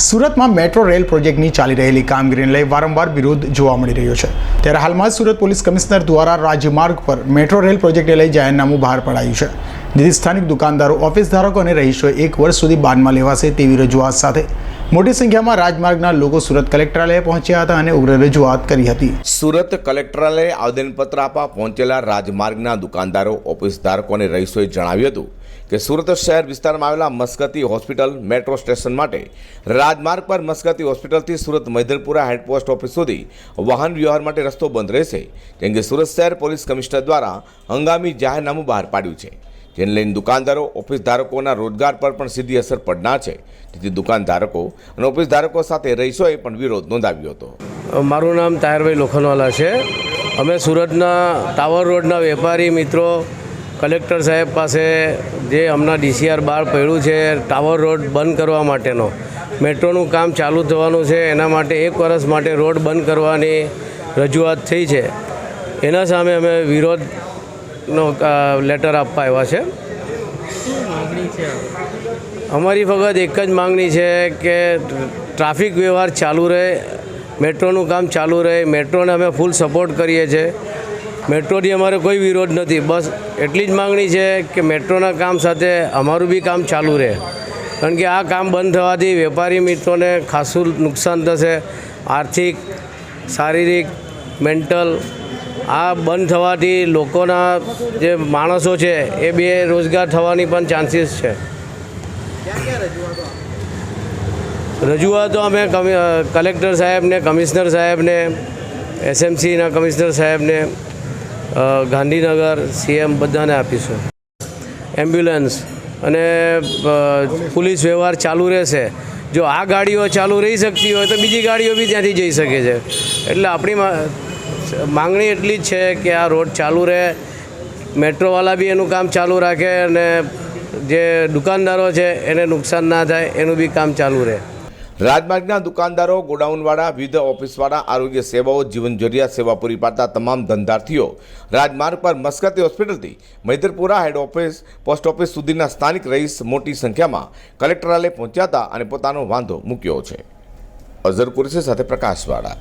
સુરતમાં metro rail પ્રોજેક્ટની ચાલી રહેલી કામગીરીને લઈ વારંવાર વિરોધ જોવા મળી રહ્યો છે. ત્યારે હાલમાં સુરત પોલીસ કમિશનર દ્વારા રાજમાર્ગ પર મેટ્રો રેલ પ્રોજેક્ટને લઈ જાહેરનામું બહાર પડાયું છે. જેથી સ્થાનિક દુકાનદારો ઓફિસ ધારકો અને રહીશોએ એક વર્ષ સુધી બાનમાં લેવાશે તેવી રજૂઆત સાથે મોટી સંખ્યામાં રાજમાર્ગના લોકો સુરત કલેક્ટરાલય પહોંચ્યા હતા અને ઉગ્ર રજૂઆત કરી હતી. સુરત કલેક્ટરાલયે આવેદનપત્ર આપવા પહોંચેલા રાજમાર્ગના દુકાનદારો, ઓફિસ ધારકો અને રહીશોએ જણાવ્યું હતું કે સુરત શહેર વિસ્તારમાં આવેલા મસ્કતી હોસ્પિટલ મેટ્રો સ્ટેશન માટે રાજમાર્ગ પર Maskati હોસ્પિટલથી Surat Mahidharpura head post office સુધી વાહન વ્યવહાર માટે રસ્તો બંધ રહેશે, કેમ કે સુરત શહેર પોલીસ કમિશનર દ્વારા હંગામી જાહેરનામું બહાર પાડ્યું છે. જેને લઈને દુકાનદારો, ઓફિસ ધારકોના રોજગાર પર પણ સીધી અસર પડનાર છે. તેથી દુકાનધારકો અને ઓફિસ ધારકો સાથે રહીશોએ પણ વિરોધ નોંધાવ્યો હતો. મારું નામ તાયરભાઈ લોખંડવાલા છે. અમે સુરતના ટાવર રોડના વેપારી મિત્રો, કલેક્ટર સાહેબ પાસે જે હમણાં ડીસીઆર બહાર પડ્યું છે, ટાવર રોડ બંધ કરવા માટેનો. મેટ્રોનું કામ ચાલુ થવાનું છે, એના માટે એક વર્ષ માટે રોડ બંધ કરવાની રજૂઆત થઈ છે. એના સામે અમે વિરોધનો અ, લેટર આપવા આવ્યા છે. અમારી ફક્ત એક જ માંગણી છે કે ટ્રાફિક વ્યવહાર ચાલુ રહે મેટ્રોનું કામ ચાલુ રહે મેટ્રોને અમે ફૂલ સપોર્ટ કરીએ છીએ. મેટ્રોથી અમારે કોઈ વિરોધ નથી. બસ એટલી જ માંગણી છે કે મેટ્રોના કામ સાથે અમારું બી કામ ચાલુ રહે. કારણ કે આ કામ બંધ થવાથી વેપારી મિત્રોને ખાસું નુકસાન થશે. આર્થિક શારીરિક મેન્ટલ આ બંધ થવાથી લોકોના જે માણસો છે, એ બે રોજગાર થવાની પણ ચાન્સીસ છે. રજૂઆતો અમે કલેક્ટર સાહેબને કમિશનર સાહેબને એસએમસીના કમિશનર સાહેબને ગાંધીનગર સીએમ બધાને આપીશું. એમ્બ્યુલન્સ અને પોલીસ વ્યવહાર ચાલુ રહેશે. જો આ ગાડીઓ ચાલુ રહી શકતી હોય તો બીજી ગાડીઓ બી ત્યાંથી જઈ શકે છે. એટલે આપણી માંગણી એટલી જ છે કે આ રોડ ચાલુ રહે. મેટ્રોવાળા બી એનું કામ ચાલુ રાખે અને જે દુકાનદારો છે એને નુકસાન ના થાય, એનું બી કામ ચાલુ રહે. રાજમાર્ગના દુકાનદારો, ગોડાઉનવાળા, વિવિધ ઓફિસવાળા, આરોગ્ય સેવાઓ, જીવન જરૂરિયાત સેવા પૂરી પાડતા તમામ ધંધાર્થીઓ રાજમાર્ગ પર Maskati હોસ્પિટલથી Maidarpura head office, post office સુધીના સ્થાનિક રહીશ મોટી સંખ્યામાં કલેક્ટરાલય પહોંચ્યા હતા અને પોતાનો વાંધો મૂક્યો છે. અઝર કુરેશી સાથે પ્રકાશવાળા.